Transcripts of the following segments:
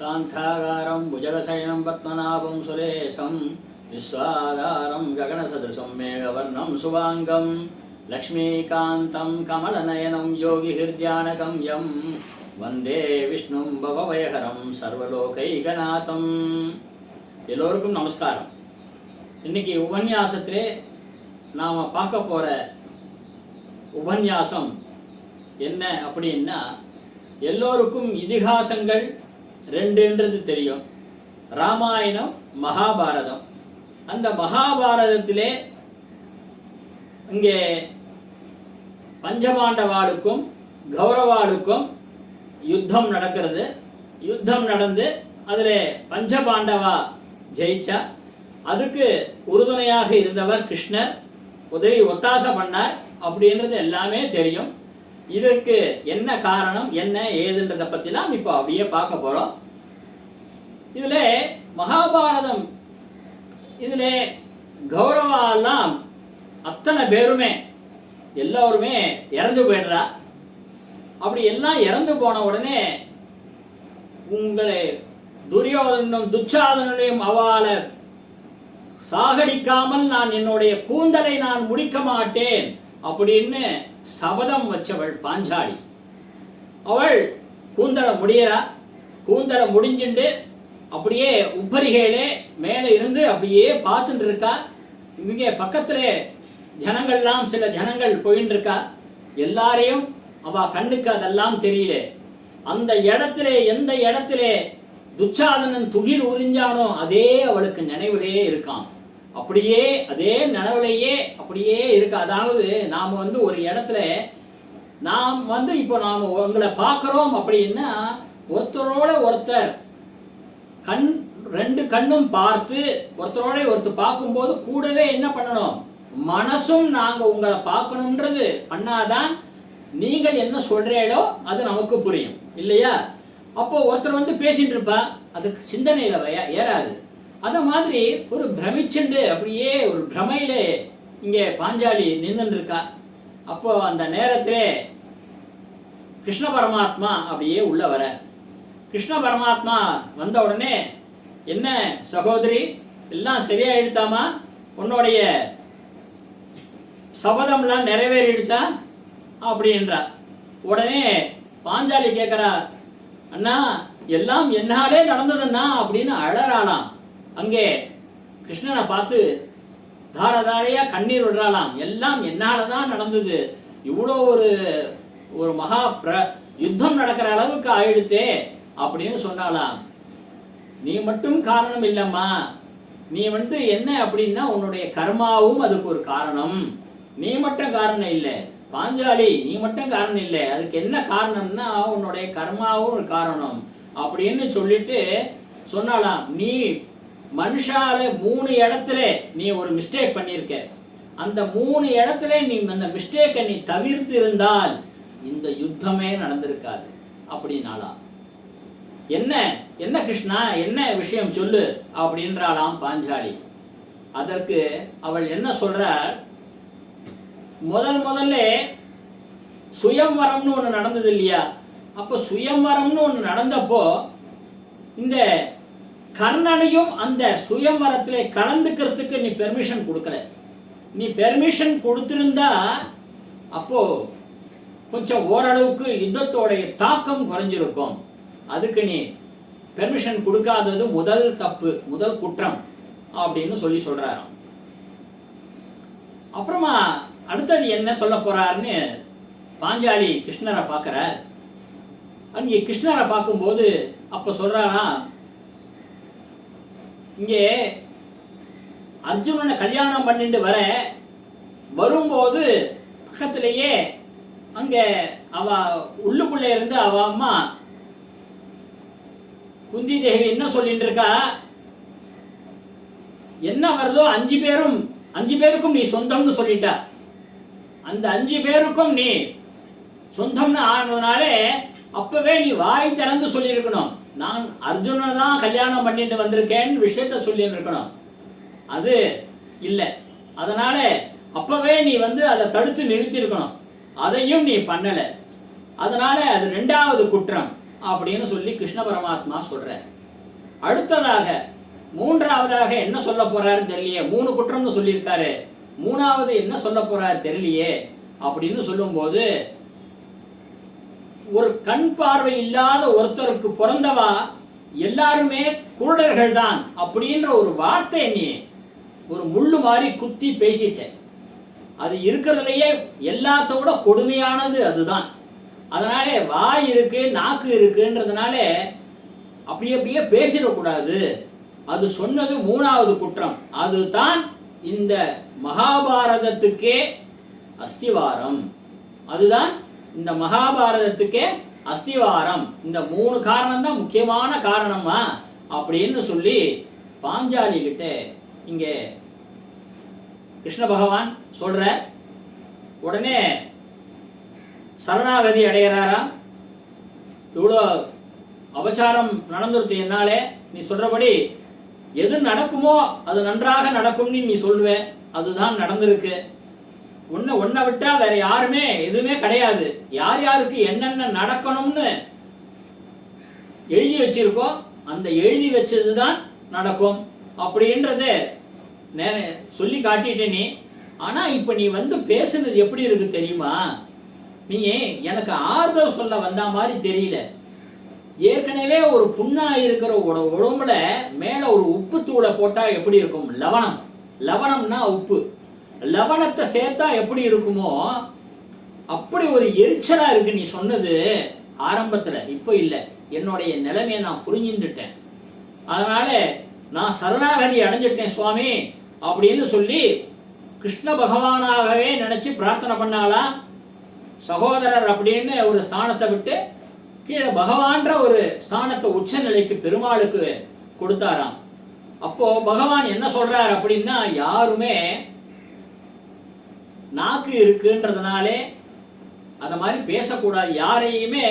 சாந்தாகாரம் புஜகசயனம் பத்மநாபம் சுலேசம் விஸ்வாதாரம் ககனசதசம் மேகவர்ணம் சுவாங்கம் லக்ஷ்மீகாந்தம் கமலநயனம் யோகிஹிர்தியானகம் யம் வந்தே விஷ்ணும் பவவயகரம் சர்வலோகைகநாதம் எல்லோருக்கும் நமஸ்காரம். இன்னைக்கு உபன்யாசத்திலே நாம் பார்க்க போகிற உபன்யாசம் என்ன அப்படின்னா எல்லோருக்கும் இதிகாசங்கள் ரெண்டுன்றது தெரியும். ராமாயணம் மகாபாரதம். அந்த மகாபாரதத்திலே இங்கே பஞ்சபாண்டவாளுக்கும் கௌரவாளுக்கும் யுத்தம் நடக்கிறது. யுத்தம் நடந்து அதில் பஞ்சபாண்டவா ஜெயிச்சா அதுக்கு உறுதுணையாக இருந்தவர் கிருஷ்ணர். உதவி ஒத்தாசை பண்ணார் அப்படின்றது எல்லாமே தெரியும். இதற்கு என்ன காரணம் என்ன ஏதுன்றதை பற்றி நாம் இப்போ அப்படியே பார்க்க போகிறோம் இதில் மகாபாரதம் இதில் கௌரவாலாம் அத்தனை பேருமே எல்லோருமே இறந்து போயிடுறா. அப்படி எல்லாம் இறந்து போன உடனே உங்களை துரியோதனும் துச்சாதனையும் அவளை சாகடிக்காமல் நான் என்னுடைய கூந்தலை நான் முடிக்க மாட்டேன் அப்படின்னு சபதம் வச்சவள் பாஞ்சாலி. அவள் கூந்தலை முடியறா. கூந்தலை முடிஞ்சுண்டு அப்படியே உப்பரிகையிலே மேலே இருந்து அப்படியே பார்த்துட்டு இருக்கா இங்கே பக்கத்துல ஜனங்கள்லாம் சில ஜனங்கள் போயின்னு இருக்கா எல்லாரையும் அவ கண்ணுக்கு அதெல்லாம் தெரியல. அந்த இடத்துல எந்த இடத்துல துச்சாதனன் துகில் உறிஞ்சானோ அதே அவளுக்கு நினைவுலேயே இருக்கான் அப்படியே அதே நினைவிலேயே அப்படியே இருக்கு. அதாவது நாம் வந்து ஒரு இடத்துல நாம் வந்து இப்போ நாம் உங்களை பார்க்குறோம் அப்படின்னா ஒருத்தரோட ஒருத்தர் கண் ரெண்டு கண்ணும் பார்த்து ஒருத்தரோட ஒருத்தர் பார்க்கும்போது கூடவே என்ன பண்ணணும்? மனசும் நாங்கள் உங்களை பார்க்கணுன்றது பண்ணாதான் நீங்கள் என்ன சொல்கிறீங்களோ அது நமக்கு புரியும். இல்லையா? அப்போ ஒருத்தர் வந்து பேசிட்டு இருப்பா அதுக்கு சிந்தனையில் ஏறாது. அது மாதிரி ஒரு பிரமிச்சுண்டு அப்படியே ஒரு பிரமையில இங்கே பாஞ்சாலி நின்றுன்னு இருக்கா அப்போ அந்த நேரத்திலே கிருஷ்ண பரமாத்மா அப்படியே உள்ள வர. கிருஷ்ண பரமாத்மா வந்த உடனே என்ன சகோதரி எல்லாம் சரியாயிடுத்தாமா? உன்னுடைய சபதம்லாம் நிறைவேறிடுதா அப்படின்றா உடனே பாஞ்சாலி கேட்குறா அண்ணா எல்லாம் என்னாலே நடந்ததுன்னா? அப்படின்னு அழறாளாம். அங்கே கிருஷ்ணனை பார்த்து தாரதாரையா கண்ணீர் விடுறாளாம். எல்லாம் என்னால் தான் நடந்தது. இவ்வளோ ஒரு ஒரு மகா பிர யுத்தம் நடக்கிற அளவுக்கு ஆயிடுத்தே. அப்படின்னு சொன்னாலாம் நீ மட்டும் காரணம் இல்லைம்மா. நீ வந்து என்ன அப்படின்னா உன்னுடைய கர்மாவும் அதுக்கு ஒரு காரணம். நீ மட்டும் காரணம் இல்லை. பாஞ்சாலி நீ மட்டும் காரணம் இல்லை. அதுக்கு என்ன காரணம்னா உன்னுடைய கர்மாவும் ஒரு காரணம். அப்படின்னு சொல்லிட்டு சொன்னாலாம் நீ மனுஷால மூணு இடத்துல நீ ஒரு மிஸ்டேக் பண்ணியிருக்க. அந்த மூணு இடத்துல நீ அந்த மிஸ்டேக்கை நீ தவிர்த்து இருந்தால் இந்த யுத்தமே நடந்திருக்காது. அப்படின்னாலாம் என்ன என்ன கிருஷ்ணா என்ன விஷயம் சொல்லு அப்படின்றாளாம் பாஞ்சாலி. அதற்கு அவள் என்ன சொல்றார் முதல் முதல்ல சுயம்வரம்னு ஒன்று நடந்தது இல்லையா? அப்போ சுயம்வரம்னு ஒன்று நடந்தப்போ இந்த கர்ணனையும் அந்த சுயம்வரத்திலே கலந்துக்கிறதுக்கு நீ பெர்மிஷன் கொடுக்கல. நீ பெர்மிஷன் கொடுத்துருந்தா அப்போ கொஞ்சம் ஓரளவுக்கு யுத்தத்தோடைய தாக்கம் குறைஞ்சிருக்கும். அதுக்கு நீ பெர்மிஷன் கொடுக்காதது முதல் தப்பு முதல் குற்றம் அப்படின்னு சொல்லி சொல்கிறாராம் அப்புறமா அடுத்தது என்ன சொல்ல போறாருன்னு பாஞ்சாலி கிருஷ்ணரை பார்க்குறார். அங்கே கிருஷ்ணரை பார்க்கும்போது அப்போ சொல்றாராம் இங்கே அர்ஜுனனை கல்யாணம் பண்ணிட்டு வர வரும்போது பக்கத்திலேயே அங்கே அவ உள்ளுக்குள்ளே இருந்து அவ அம்மா குந்தி தேவி என்ன சொல்லிட்டு இருக்கா என்ன வருதோ அஞ்சு பேரும் அஞ்சு பேருக்கும் நீ சொந்தம்னு சொல்லிட்ட. அந்த அஞ்சு பேருக்கும் நீ சொந்தம்னு ஆனதுனாலே அப்பவே நீ வாய் திறந்து சொல்லியிருக்கணும். நான் அர்ஜுனனை தான் கல்யாணம் பண்ணிட்டு வந்திருக்கேன்னு விஷயத்த சொல்லியிருக்கணும். அது இல்லை. அதனால அப்பவே நீ வந்து அதை தடுத்து நிறுத்தியிருக்கணும். அதையும் நீ பண்ணலை. அதனால அது ரெண்டாவது குற்றம். அப்படின்னு சொல்லி கிருஷ்ண பரமாத்மா சொல்றார். அடுத்ததாக மூன்றாவதாக என்ன சொல்ல போறாருன்னு தெரியலையே மூணு குற்றம்னு சொல்லியிருக்காரு. மூணாவது என்ன சொல்ல போறாரு தெரியலையே அப்படின்னு சொல்லும்போது ஒரு கண் பார்வை இல்லாத ஒருத்தருக்கு பிறந்தவா எல்லாருமே குருடர்கள் தான் அப்படின்ற ஒரு வார்த்தை நீ ஒரு முள்ளு மாதிரி குத்தி பேசிட்ட அது இருக்கிறதுலையே எல்லாத்தோட கொடுமையானது அதுதான். அதனாலே வாய் இருக்கு நாக்கு இருக்குன்றதுனால அப்படி அப்படியே பேசிடக்கூடாது. அது சொன்னது மூணாவது குற்றம். அதுதான் இந்த மகாபாரதத்துக்கே அஸ்திவாரம். அதுதான் இந்த மகாபாரதத்துக்கே அஸ்திவாரம். இந்த மூணு காரணம் தான் முக்கியமான காரணமா அப்படின்னு சொல்லி பாஞ்சாலி கிட்ட இங்கே கிருஷ்ண பகவான் சொல்ற உடனே சரணாகதி அடைகிறாரா? இவ்வளோ அபச்சாரம் நடந்துருது என்னாலே? நீ சொல்றபடி எது நடக்குமோ அது நன்றாக நடக்கும்னு நீ சொல்லுவேன் அதுதான் நடந்திருக்கு. உன்னை ஒன்றை விட்டா வேற யாருமே எதுவுமே கிடையாது. யார் யாருக்கு என்னென்ன நடக்கணும்னு எழுதி வச்சிருக்கோ அந்த எழுதி வச்சது தான் நடக்கும். அப்படின்றத நே சொல்லி காட்டிட்டே நீ. ஆனால் இப்போ நீ வந்து பேசுனது எப்படி இருக்கு தெரியுமா? நீ எனக்கு ஆறுதல் சொல்ல வந்த மாதிரி தெரியல. ஏற்கனவே ஒரு புண்ணா இருக்கிற உடம்புல மேலே ஒரு உப்பு தூளை போட்டால் எப்படி இருக்கும்? லவணம். லவணம்னா உப்பு. லவணத்தை சேர்த்தா எப்படி இருக்குமோ அப்படி ஒரு எரிச்சலா இருக்கு நீ சொன்னது ஆரம்பத்துல. இப்போ இல்லை. என்னுடைய நிலைமையை நான் புரிஞ்சுட்டுட்டேன் அதனால நான் சரணாகதி அடைஞ்சிட்டேன் சுவாமி அப்படின்னு சொல்லி கிருஷ்ண பகவானாகவே நினைச்சு பிரார்த்தனை பண்ணாலாம் சகோதரர் அப்படின்னு ஒரு ஸ்தானத்தை விட்டு கீழே பகவான்ற ஒரு ஸ்தானத்தை உச்ச நிலைக்கு பெருமாளுக்கு கொடுத்தாராம். அப்போ பகவான் என்ன சொல்றார் அப்படின்னா யாருமே நாக்கு இருக்குன்றதுனாலே அந்த மாதிரி பேசக்கூடாது. யாரையுமே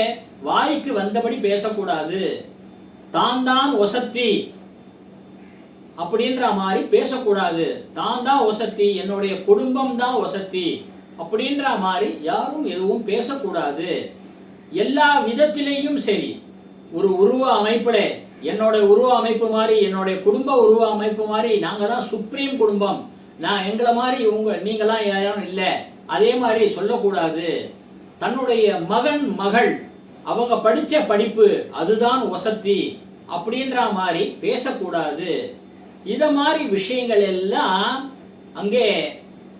வாய்க்கு வந்தபடி பேசக்கூடாது. தான் தான் ஒசத்தி அப்படின்ற மாதிரி பேசக்கூடாது. தான் தான் ஒசத்தி என்னுடைய குடும்பம் தான் ஒசத்தி அப்படின்ற மாதிரி யாரும் எதுவும் பேசக்கூடாது. எல்லா விதத்திலேயும் சரி. ஒரு உருவ அமைப்பில் என்னோட உருவ அமைப்பு மாதிரி என்னுடைய குடும்ப உருவ அமைப்பு மாதிரி நாங்கள் தான் சுப்ரீம் குடும்பம். நான் எங்களை மாதிரி உங்க நீங்களாம் யாரும் இல்லை. அதே மாதிரி சொல்லக்கூடாது. தன்னுடைய மகன் மகள் அவங்க படித்த படிப்பு அதுதான் வசதி அப்படின்ற மாதிரி பேசக்கூடாது. இதை மாதிரி விஷயங்கள் எல்லாம் அங்கே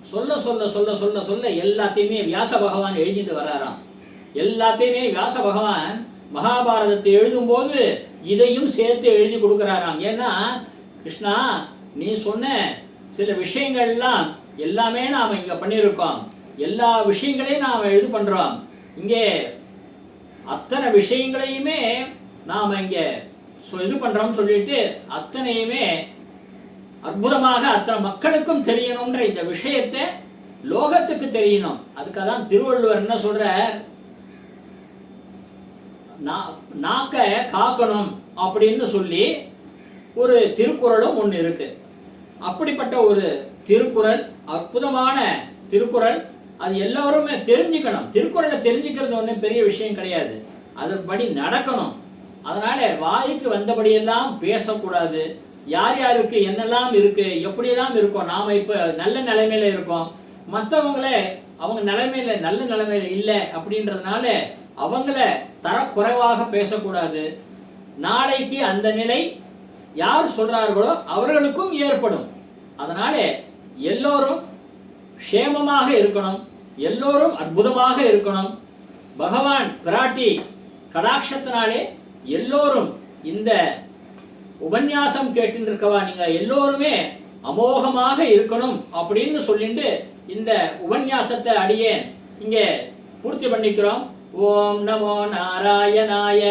சொல்ல சொல்ல சொல்ல சொல்ல சொல்ல எல்லாத்தையுமே வியாச பகவான் எழுதிட்டு வராராம் எல்லாத்தையுமே வியாச பகவான் மகாபாரதத்தை எழுதும்போது இதையும் சேர்த்து எழுதி கொடுக்குறாராம். ஏன்னா கிருஷ்ணா நீ சொன்ன சில விஷயங்கள்லாம் எல்லாமே நாம் இங்கே பண்ணியிருக்கோம். எல்லா விஷயங்களையும் நாம் இது பண்ணுறோம் இங்கே அத்தனை விஷயங்களையுமே நாம் இங்கே சொ- இது பண்ணுறோம்னு சொல்லிட்டு அத்தனையுமே அற்புதமாக அத்தனை மக்களுக்கும் தெரியணுன்ற இந்த விஷயத்தை லோகத்துக்கு தெரியணும். அதுக்காக தான் திருவள்ளுவர் என்ன சொல்றார்? நா- நாக்க காக்கணும் அப்படின்னு சொல்லி ஒரு திருக்குறளும் ஒன்று இருக்கு. அப்படிப்பட்ட ஒரு திருக்குறள் அற்புதமான திருக்குறள் அது எல்லோருமே தெரிஞ்சுக்கணும். திருக்குறளை தெரிஞ்சுக்கிறது ஒன்றும் பெரிய விஷயம் கிடையாது. அதன்படி நடக்கணும். அதனால வாய்க்கு வந்தபடியெல்லாம் பேசக்கூடாது. யார் யாருக்கு என்னெல்லாம் இருக்கு எப்படியெல்லாம் இருக்கோம் நாம இப்ப நல்ல நிலைமையில இருக்கோம். மற்றவங்களே அவங்க நிலைமையில நல்ல நிலைமையில இல்லை அப்படின்றதுனால அவங்கள தரக்குறைவாக பேசக்கூடாது. நாளைக்கு அந்த நிலை யார் சொல்றார்களோ அவர்களுக்கும் ஏற்படும். அதனால எல்லோரும் க்ஷேமமாக இருக்கணும். எல்லோரும் அற்புதமாக இருக்கணும். பகவான் பிராட்டி கடாட்சத்தினாலே எல்லோரும் இந்த உபன்யாசம் கேட்டு இருக்கவா நீங்க? எல்லோருமே அமோகமாக இருக்கணும் அப்படின்னு சொல்லிட்டு இந்த உபன்யாசத்தை அடியேன் இங்கே பூர்த்தி பண்ணிக்கிறோம். ஓம் நமோ நாராயணாய.